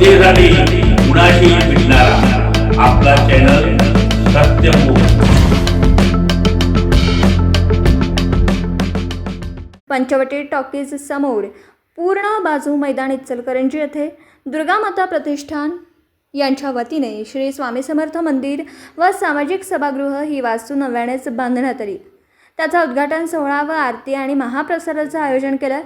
जनतेसाठी कुणाशी भेटणारा आपला चॅनल सत्यमुख पंचवटी टॉकीज समोर पूर्ण बाजू मैदान इचलकरंजी येथे दुर्गामाता प्रतिष्ठान यांच्या वतीने श्री स्वामी समर्थ मंदिर व सामाजिक सभागृह ही वास्तू नव्यानेच बांधण्यात आली. त्याचा उद्घाटन सोहळा व आरती आणि महाप्रसादाचं आयोजन केलं.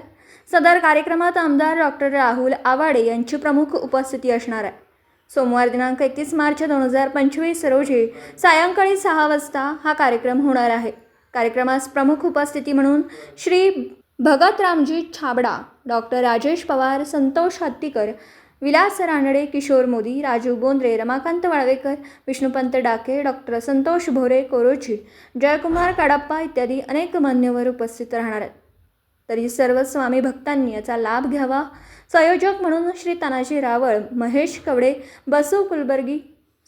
सदर कार्यक्रमात आमदार डॉक्टर राहुल आवाडे यांची प्रमुख उपस्थिती असणार आहे. सोमवार दिनांक एकतीस मार्च दोन हजार पंचवीस रोजी सायंकाळी सहा वाजता हा कार्यक्रम होणार आहे. कार्यक्रमास प्रमुख उपस्थिती म्हणून श्री भगतरामजी छाबडा डॉक्टर राजेश पवार संतोष हत्तीकर विलास रानडे किशोर मोदी राजू बोंद्रे रमाकांत वाळवेकर विष्णुपंत डाके डॉक्टर संतोष भोरे कोरोची जयकुमार काडाप्पा इत्यादी अनेक मान्यवर उपस्थित राहणार आहेत. तरी सर्व स्वामी भक्तांनी याचा लाभ घ्यावा. संयोजक म्हणून श्री तानाजी रावळ महेश कवडे बसू कुलबर्गी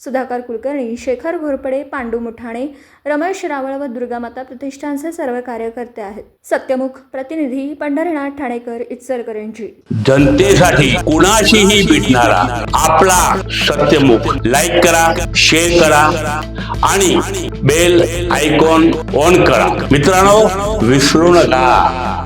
सुधाकर कुलकर्णी शेखर घोरपडे पांडू मुठाणे रमेश रावळ व दुर्गामाता प्रतिष्ठानचे सर्व कार्यकर्ते आहेत. सत्यमुख प्रतिनिधी पंढरीनाथ ठाणेकर इचलकरंजी. जनतेसाठी कुणाशीही भेटणारा आपला सत्यमुख. लाईक करा शेअर करा आणि बेल आयकॉन ऑन करा. मित्रांनो विसरू नका.